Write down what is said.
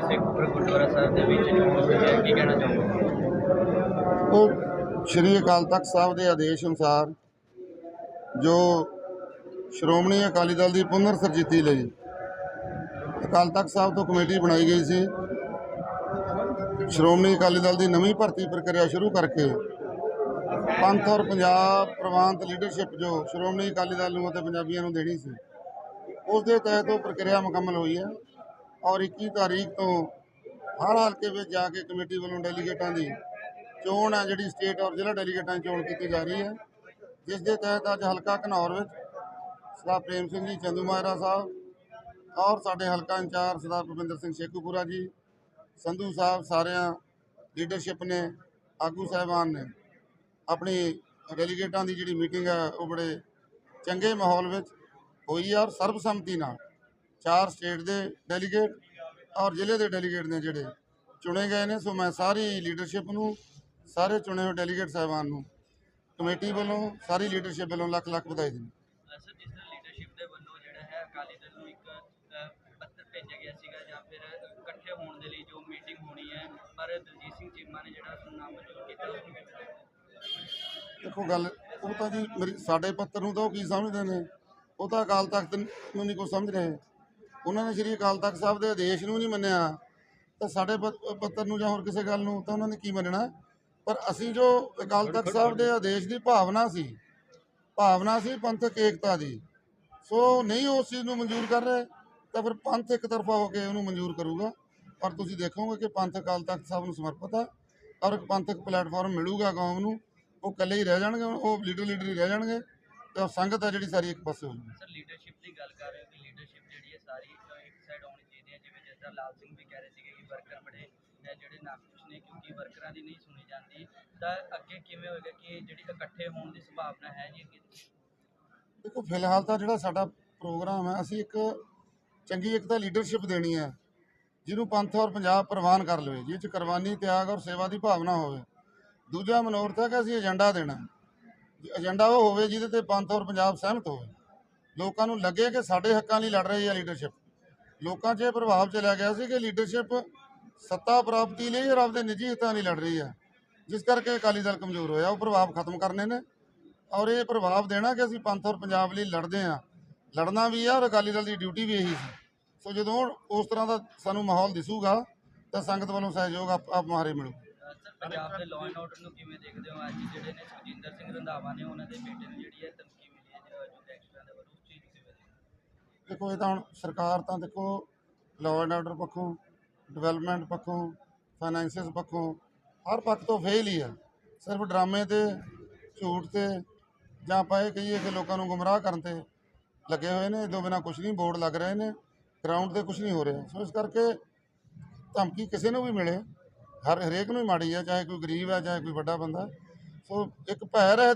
ਸਿੱਖਪੁਰ ਗੁਰਦੁਆਰਾ ਸਾਹਿਬ ਦੇ ਵਿੱਚ ਚੋਣ ਹੋਈ ਕੀ ਕਹਿਣਾ ਚਾਹੋਗੇ? ਉਹ ਸ਼੍ਰੀ ਅਕਾਲ ਤਖਤ ਸਾਹਿਬ ਦੇ ਆਦੇਸ਼ ਅਨੁਸਾਰ ਜੋ ਸ਼੍ਰੋਮਣੀ ਅਕਾਲੀ ਦਲ ਦੀ ਪੁਨਰ ਸਰਜੀਤੀ ਲਈ ਅਕਾਲ ਤਖਤ ਸਾਹਿਬ ਤੋਂ ਕਮੇਟੀ ਬਣਾਈ ਗਈ ਸੀ, ਸ਼੍ਰੋਮਣੀ ਅਕਾਲੀ ਦਲ ਦੀ ਨਵੀਂ ਭਰਤੀ ਪ੍ਰਕਿਰਿਆ ਸ਼ੁਰੂ ਕਰਕੇ ਪੰਥ ਔਰ ਪੰਜਾਬ ਪ੍ਰਵਾਨਤ ਲੀਡਰਸ਼ਿਪ ਜੋ ਸ਼੍ਰੋਮਣੀ ਅਕਾਲੀ ਦਲ ਨੂੰ ਅਤੇ ਪੰਜਾਬੀਆਂ ਨੂੰ ਦੇਣੀ ਸੀ, ਉਸ ਦੇ ਤਹਿਤ ਉਹ ਪ੍ਰਕਿਰਿਆ ਮੁਕੰਮਲ ਹੋਈ ਹੈ। ਔਰ 21 ਤਾਰੀਖ ਤੋਂ ਹਰ ਹਲਕੇ ਵਿੱਚ ਜਾ ਕੇ ਕਮੇਟੀ ਵੱਲੋਂ ਡੈਲੀਗੇਟਾਂ ਦੀ ਚੋਣ ਹੈ ਜਿਹੜੀ ਸਟੇਟ ਔਰ ਜ਼ਿਲ੍ਹਾ ਡੈਲੀਗੇਟਾਂ ਦੀ ਚੋਣ ਕੀਤੀ ਜਾ ਰਹੀ ਹੈ। ਜਿਸ ਦੇ ਤਹਿਤ ਅੱਜ ਹਲਕਾ ਘਨੌਰ ਵਿੱਚ ਸਰਦਾਰ ਪ੍ਰੇਮ ਸਿੰਘ ਜੀ, ਚੰਦੂ ਮਾਜਰਾ ਸਾਹਿਬ ਔਰ ਸਾਡੇ ਹਲਕਾ ਇੰਚਾਰਜ ਸਰਦਾਰ ਭੁਪਿੰਦਰ ਸਿੰਘ ਸ਼ੇਖੂਪੁਰਾ ਜੀ, ਸੰਧੂ ਸਾਹਿਬ ਸਾਰਿਆਂ ਲੀਡਰਸ਼ਿਪ ਨੇ, ਆਗੂ ਸਾਹਿਬਾਨ ਨੇ ਆਪਣੀ ਡੈਲੀਗੇਟਾਂ ਦੀ ਜਿਹੜੀ ਮੀਟਿੰਗ ਹੈ ਉਹ ਬੜੇ ਚੰਗੇ ਮਾਹੌਲ ਵਿੱਚ ਹੋਈ ਹੈ ਔਰ ਸਰਬਸੰਮਤੀ ਨਾਲ ਚਾਰ ਸਟੇਟ ਦੇ ਡੈਲੀਗੇਟ ਔਰ ਜ਼ਿਲ੍ਹੇ ਦੇ ਡੈਲੀਗੇਟ ਨੇ ਜਿਹੜੇ ਚੁਣੇ ਗਏ ਨੇ। ਸੋ ਮੈਂ ਸਾਰੀ ਲੀਡਰਸ਼ਿਪ ਨੂੰ ਸਾਰੇ ਚੁਣੇ ਹੋਏ ਡੈਲੀਗੇਟ ਸਾਹਿਬਾਨ ਨੂੰ ਕਮੇਟੀ ਵੱਲੋਂ ਸਾਰੀ ਲੀਡਰਸ਼ਿਪ ਵੱਲੋਂ ਲੱਖ ਲੱਖ ਵਧਾਈ ਦਿੰਦਾ। ਸਰ ਜਿਸ ਤਰ੍ਹਾਂ ਲੀਡਰਸ਼ਿਪ ਦੇ ਵੱਲੋਂ ਜਿਹੜਾ ਹੈ ਅਕਾਲੀ ਦਲ ਨੂੰ ਇੱਕ ਅ, ਪੱਤਰ ਭੇਜਿਆ ਗਿਆ ਸੀਗਾ ਜਾਂ ਫਿਰ ਇਕੱਠੇ ਹੋਣ ਦੇ ਲਈ ਜੋ ਮੀਟਿੰਗ ਹੋਣੀ ਹੈ ਪਰ ਦਲਜੀਤ ਸਿੰਘ ਚੀਮਾ ਨੇ ਜਿਹੜਾ ਨਾਮਨਜ਼ੂਰ ਕੀਤਾ ਉਸ ਨੂੰ ਕਿਵੇਂ ਦੇਖਦੇ ਹੋ? ਦੇਖੋ ਗੱਲ ਉਹ ਤਾਂ ਜੀ ਸਾਡੇ ਪੱਤਰ ਨੂੰ ਤਾਂ ਉਹ ਕੀ ਸਮਝਦੇ ਨੇ? ਉਹ ਤਾਂ ਅਕਾਲ ਤਖਤ ਨੂੰ ਨਹੀਂ ਕੁਛ ਸਮਝ ਰਹੇ। ਉਹਨਾਂ ਨੇ ਸ਼੍ਰੀ ਅਕਾਲ ਤਖਤ ਸਾਹਿਬ ਦੇ ਆਦੇਸ਼ ਨੂੰ ਨਹੀਂ ਮੰਨਿਆ। ਤਾਂ ਸਾਡੇ ਪੱਤ- ਪੱਤਰ ਨੂੰ ਜਾਂ ਹੋਰ ਕਿਸੇ ਗੱਲ ਨੂੰ ਤਾਂ ਉਹਨਾਂ ਨੇ ਕੀ ਮੰਨਣਾ? ਪਰ ਅਸੀਂ ਜੋ ਅਕਾਲ ਤਖਤ ਸਾਹਿਬ ਦੇ ਆਦੇਸ਼ ਦੀ ਭਾਵਨਾ ਸੀ ਭਾਵਨਾ ਸੀ ਪੰਥਕ ਏਕਤਾ ਦੀ। ਸੋ ਨਹੀਂ ਉਸ ਚੀਜ਼ ਨੂੰ ਮਨਜ਼ੂਰ ਕਰ ਰਹੇ ਤਾਂ ਫਿਰ ਪੰਥ ਇੱਕ ਤਰਫਾ ਹੋ ਕੇ ਉਹਨੂੰ ਮਨਜ਼ੂਰ ਕਰੂਗਾ। ਪਰ ਤੁਸੀਂ ਦੇਖੋਗੇ ਕਿ ਪੰਥ ਅਕਾਲ ਤਖਤ ਸਾਹਿਬ ਨੂੰ ਸਮਰਪਿਤ ਹੈ ਔਰ ਇੱਕ ਪੰਥਕ ਪਲੇਟਫਾਰਮ ਮਿਲੂਗਾ ਕੌਮ ਨੂੰ ਉਹ ਇਕੱਲੇ ਹੀ ਰਹਿ ਜਾਣਗੇ ਉਹ ਲੀਡਰ ਲੀਡਰ ਹੀ ਰਹਿ ਜਾਣਗੇ ਤੇ ਉਹ ਸੰਗਤ ਹੈ ਜਿਹੜੀ ਸਾਰੀ ਇੱਕ ਪਾਸੇ ਹੋ ਜਾਊਗੀ ਸਰ ਲੀਡਰਸ਼ਿਪ ਦੀ ਗੱਲ ਕਰ ਰਹੇ ਹੋ ਕਿ ਲੀਡਰਸ਼ਿਪ ਜਿਹੜੀ ਹੈ ਸਾਰੀ ਅ, ਇੱਕ ਸਾਈਡ ਹੋਣੀ ਚਾਹੀਦੀ ਲਾਲ ਸਿੰਘ ਵੀ ਕਹਿ ਰਹੇ ਸੀਗੇ ਕਿ ਵਰਕਰ ਬੜੇ ਜਿਹੜੇ ਨਾਖੁਸ਼ ਨੇ ਕਿਉਂਕਿ ਵਰਕਰਾਂ ਦੀ ਨਹੀਂ ਸੁਣੀ ਜਾਂਦੀ, ਤਾਂ ਅੱਗੇ ਕਿਵੇਂ ਹੋਏਗਾ ਕਿ ਜਿਹੜੀ ਇਕੱਠੇ ਹੋਣ ਦੀ ਸੰਭਾਵਨਾ ਹੈ ਜੀ ਅੱਗੇ? ਦੇਖੋ, ਫਿਲਹਾਲ ਤਾਂ ਜਿਹੜਾ ਸਾਡਾ ਪ੍ਰੋਗਰਾਮ ਹੈ, ਅਸੀਂ ਇੱਕ ਚੰਗੀ ਇੱਕ ਤਾਂ ਲੀਡਰਸ਼ਿਪ ਦੇਣੀ ਹੈ, ਜਿਹਨੂੰ ਪੰਥ ਔਰ ਪੰਜਾਬ ਪ੍ਰਵਾਨ ਕਰ ਲਵੇ ਜਿਹ ਚ ਕੁਰਬਾਨੀ, ਤਿਆਗ ਔਰ ਸੇਵਾ ਦੀ ਭਾਵਨਾ ਹੋਵੇ। ਦੂਜਾ ਮਨੋਰਥ ਹੈ ਕਿ ਅਸੀਂ ਏਜੰਡਾ ਦੇਣਾ ਏਜੰਡਾ ਉਹ ਹੋਵੇ ਜਿਹਦੇ ਤੇ ਪੰਥ ਔਰ ਪੰਜਾਬ ਸਹਿਮਤ ਹੋਵੇ। ਲੋਕਾਂ ਨੂੰ ਲੱਗੇ ਕਿ ਸਾਡੇ ਹੱਕਾਂ ਲਈ ਲੜ ਰਹੀ ਹੈ ਲੀਡਰਸ਼ਿਪ ਲੋਕਾਂ 'ਚ ਇਹ ਪ੍ਰਭਾਵ ਚਲਿਆ ਗਿਆ ਸੀ ਕਿ ਲੀਡਰਸ਼ਿਪ ਸੱਤਾ ਪ੍ਰਾਪਤੀ ਲਈ ਔਰ ਆਪਦੇ ਨਿੱਜੀ ਹਿੱਤਾਂ ਲਈ ਲੜ ਰਹੀ ਹੈ। ਜਿਸ ਕਰਕੇ ਅਕਾਲੀ ਦਲ ਕਮਜ਼ੋਰ ਹੋਇਆ, ਉਹ ਪ੍ਰਭਾਵ ਖਤਮ ਕਰਨੇ ਨੇ ਔਰ ਇਹ ਪ੍ਰਭਾਵ ਦੇਣਾ ਕਿ ਅਸੀਂ ਪੰਥ ਔਰ ਪੰਜਾਬ ਲਈ ਲੜਦੇ ਹਾਂ। ਲੜਨਾ ਵੀ ਆ ਔਰ ਅਕਾਲੀ ਦਲ ਦੀ ਡਿਊਟੀ ਵੀ ਇਹੀ ਸੀ। ਸੋ ਜਦੋਂ ਉਸ ਤਰ੍ਹਾਂ ਦਾ ਸਾਨੂੰ ਮਾਹੌਲ ਦਿਸੂਗਾ, ਤਾਂ ਸੰਗਤ ਵੱਲੋਂ ਸਹਿਯੋਗ ਆਪ ਆਪ ਮਿਲੂ। ਪੰਜਾਬ ਦੇ ਲਾਅ ਐਂਡ ਆਰਡਰ ਨੂੰ ਕਿਵੇਂ ਦੇਖਦੇ ਹੋ? ਅੱਜ ਜਿਹੜੇ ਨੇ ਸੁਖਜਿੰਦਰ ਸਿੰਘ ਰੰਧਾਵਾ ਨੇ, ਉਹਨਾਂ ਦੇ ਬੇਟੇ ਨੂੰ ਜਿਹੜੀ ਹੈ ਧਮਕੀ ਮਿਲੀ ਹੈ ਜੋ- ਜੋ ਗੈਂਗਸਟਰਾਂ ਦੇ ਵੱਲੋਂ ਉਸ ਚੀਜ਼ ਨੂੰ ਕਿਵੇਂ ਦੇਖਦੇ ਹੋ? ਦੇਖੋ, ਇਹ ਤਾਂ ਹੁਣ ਸਰਕਾਰ ਤਾਂ ਦੇਖੋ ਲਾਅ ਐਂਡ ਆਰਡਰ ਪੱਖੋਂ ਡਿਵੈਲਪਮੈਂਟ ਪੱਖੋਂ ਫਾਈਨੈਂਸਿਸ ਪੱਖੋਂ ਹਰ ਪੱਖ ਤੋਂ ਫੇਲ ਹੀ ਆ। ਸਿਰਫ ਡਰਾਮੇ ਤੇ, ਝੂਠ ਤੇ, ਜਾਂ ਆਪਾਂ ਇਹ ਕਹੀਏ ਕਿ ਲੋਕਾਂ ਨੂੰ ਗੁੰਮਰਾਹ ਕਰਨ ਤੇ ਲੱਗੇ ਹੋਏ ਨੇ ਇਦੋਂ ਬਿਨਾ ਕੁਝ ਨਹੀਂ, ਬੋਰਡ ਲੱਗ ਰਹੇ ਨੇ ਗਰਾਊਂਡ ਤੇ ਕੁਝ ਨਹੀਂ ਹੋ ਰਿਹਾ। ਸੋ ਇਸ ਕਰਕੇ ਧਮਕੀ ਕਿਸੇ ਨੂੰ ਵੀ ਮਿਲੇ, ਹਰ ਹਰੇਕ ਨੂੰ ਹੀ ਮਾੜੀ ਆ, ਚਾਹੇ ਕੋਈ ਗਰੀਬ ਹੈ ਚਾਹੇ ਕੋਈ ਵੱਡਾ ਬੰਦਾ। ਸੋ ਇੱਕ ਭੈ ਰਹਿ